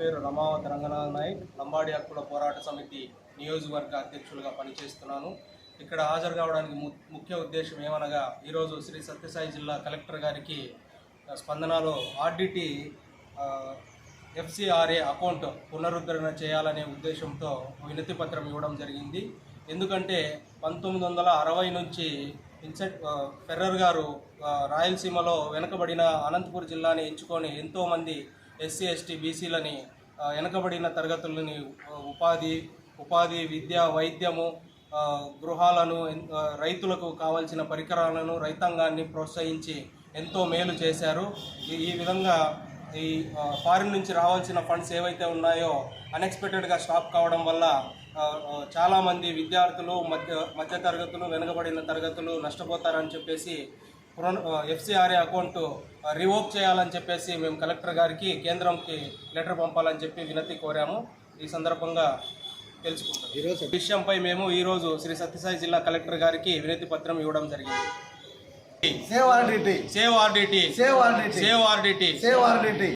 పేరు రమావతి రంగనాథ్ నాయక్. లంబాడి హక్కుల పోరాట సమితి నియోజకవర్గ అధ్యక్షులుగా పనిచేస్తున్నాను. ఇక్కడ హాజరు కావడానికి ము- ముఖ్య ఉద్దేశం ఏమనగా ఈరోజు శ్రీ సత్యసాయి జిల్లా కలెక్టర్ గారికి స్పందనలో ఆర్డిటి ఎఫ్సిఆర్ఏ అకౌంట్ పునరుద్ధరణ చేయాలనే ఉద్దేశంతో వినతి పత్రం ఇవ్వడం జరిగింది. ఎందుకంటే పంతొమ్మిది వందల అరవై నుంచి ఇన్సెట్ ఫెర్రర్ గారు రాయలసీమలో వెనుకబడిన అనంతపూర్ జిల్లాని ఎంచుకొని ఎంతోమంది ఎస్సీ ఎస్టీ బీసీలని వెనకబడిన తరగతులని ఉపాధి ఉపాధి విద్య వైద్యము గృహాలను రైతులకు కావాల్సిన పరికరాలను రైతాంగాన్ని ప్రోత్సహించి ఎంతో మేలు చేశారు. ఈ- విధంగా ఈ ఫారిన్ నుంచి రావాల్సిన ఫండ్స్ ఏవైతే ఉన్నాయో అన్ఎక్స్పెక్టెడ్గా స్టాప్ కావడం వల్ల చాలామంది విద్యార్థులు మధ్య మధ్య తరగతులు వెనుకబడిన తరగతులు నష్టపోతారని చెప్పేసి పునః ఎఫ్సిఆర్ఏ అకౌంట్ రివోక్ చేయాలని చెప్పేసి మేము కలెక్టర్ గారికి కేంద్రంకి లెటర్ పంపాలని చెప్పి వినతి కోరాము. ఈ సందర్భంగా తెలుసుకుంటాం. ఈరోజు విషయంపై మేము ఈరోజు శ్రీ సత్యసాయి జిల్లా కలెక్టర్ గారికి వినతి పత్రం ఇవ్వడం జరిగింది. Save RDT. Save RDT. Save RDT. Save RDT. Save RDT.